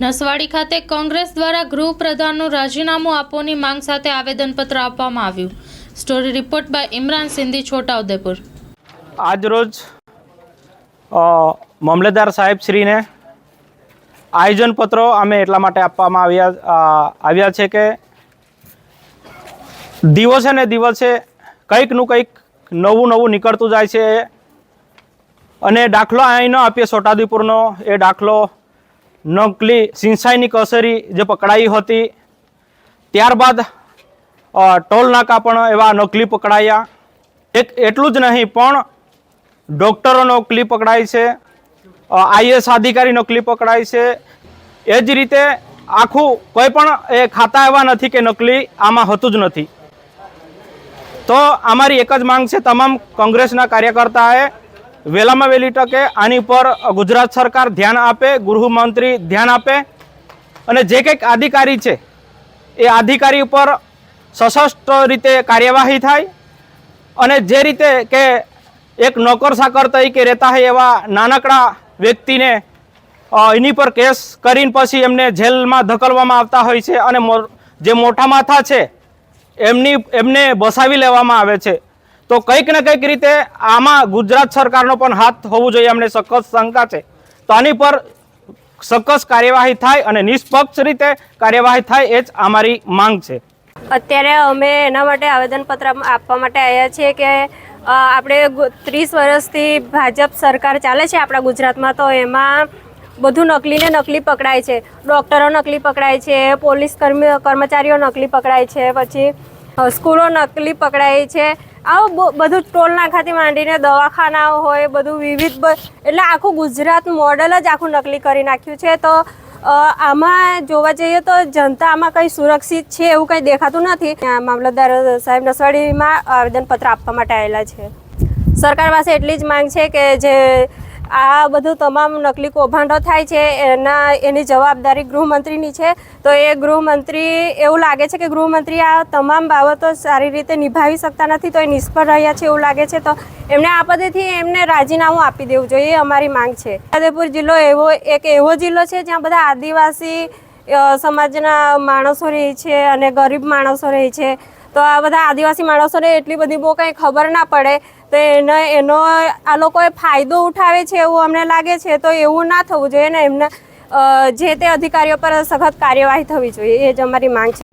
નસવાડી ખાતે કોંગ્રેસ દ્વારા ગૃહ પ્રધાનનું રાજીનામું આપવાની માંગ સાથે આવેદનપત્ર આપવામાં આવ્યું. Story report by Imran Sindhi Chhotaudepur આજરોજ અ, મામલેદાર સાહેબ શ્રીને આયોજનપત્રો અમે એટલા માટે આપવામાં આવ્યા આવ્યા છે કે દિવસે ને દિવસે કંઈકનું કંઈક નવું નવું નીકળતું જાય છે. અને દાખલો અહીંનો આપીએ છોટાઉદેપુરનો એ દાખલો નકલી સિંચાઈની કસેરી જે પકડાઈ હતી, ત્યારબાદ ટોલનાકા ટોલ નાકા પણ એવા નકલી પકડાયા. એક, એટલું જ નહીં, પણ ડૉક્ટરો નકલી પકડાય છે આઈએસ અધિકારી નકલી પકડાય છે. એ જ રીતે આખું કોઈ પણ એ ખાતા એવા નથી કે નકલી, આમાં હતું જ નથી. તો અમારી એક જ માંગ છે, તમામ કોંગ્રેસના કાર્યકર્તાએ વહેલામાં વહેલી તકે આની પર ગુજરાત સરકાર ધ્યાન આપે, ગૃહમંત્રી ધ્યાન આપે. અને જે કંઈક અધિકારી છે, એ અધિકારી ઉપર સશસ્ત્ર રીતે કાર્યવાહી થાય. અને જે રીતે કે એક નોકર સાકર તરીકે રહેતા હોય એવા નાનકડા વ્યક્તિને એની પર કેસ કરીને પછી એમને જેલમાં ધકલવામાં આવતા હોય છે અને જે મોટા માથા છે, એમની, એમને બસાવી લેવામાં આવે છે. તો કંઈક ને કંઈક રીતે આમાં ગુજરાત સરકારનો પણ હાથ હોવો જોઈએ, અમને સખત શંકા છે. તો આની પર સખત કાર્યવાહી થાય અને નિષ્પક્ષ રીતે કાર્યવાહી થાય એ જ અમારી માંગ છે. અત્યારે અમે એના માટે આવેદનપત્ર આપવા માટે આવ્યા છીએ કે આપણે ત્રીસ વર્ષથી ભાજપ સરકાર ચાલે છે આપણા ગુજરાતમાં, તો એમાં બધું નકલી ને નકલી પકડાય છે. ડૉક્ટરો નકલી પકડાય છે, પોલીસ કર્મી, કર્મચારીઓ નકલી પકડાય છે, પછી સ્કૂલો નકલી પકડાય છે. આવું બધું ટોલ નાખાથી માંડીને દવાખાનાઓ હોય, બધું વિવિધ એટલે આખું ગુજરાત મોડલ જ આખું નકલી કરી નાખ્યું છે. તો આમાં જોવા જઈએ તો જનતા આમાં કંઈ સુરક્ષિત છે એવું કંઈ દેખાતું નથી. મામલતદાર સાહેબ નસવાડીમાં આવેદનપત્ર આપવા માટે આવેલા છે. સરકાર પાસે એટલી જ માંગ છે કે જે આ બધું તમામ નકલી કૌભાંડો થાય છે, એના, એની જવાબદારી ગૃહમંત્રીની છે. તો એ ગૃહમંત્રી, એવું લાગે છે કે ગૃહમંત્રી આ તમામ બાબતો સારી રીતે નિભાવી શકતા નથી, તો એ નિષ્ફળ રહ્યા છે એવું લાગે છે. તો એમને આ પદેથી એમને રાજીનામું આપી દેવું જોઈએ, એ અમારી માંગ છે. ઉદયપુર જિલ્લો એવો, એક એવો જિલ્લો છે જ્યાં બધા આદિવાસી સમાજના માણસો રહે છે અને ગરીબ માણસો રહે છે. તો આ બધા આદિવાસી માણસોને એટલી બધી બહુ કંઈ ખબર ના પડે. તો એને, એનો આ લોકોએ ફાયદો ઉઠાવે છે એવું અમને લાગે છે, તો એવું ના થવું જોઈએ ને એમને જે તે અધિકારીઓ પર સખત કાર્યવાહી થવી જોઈએ, એ જ અમારી માંગ છે.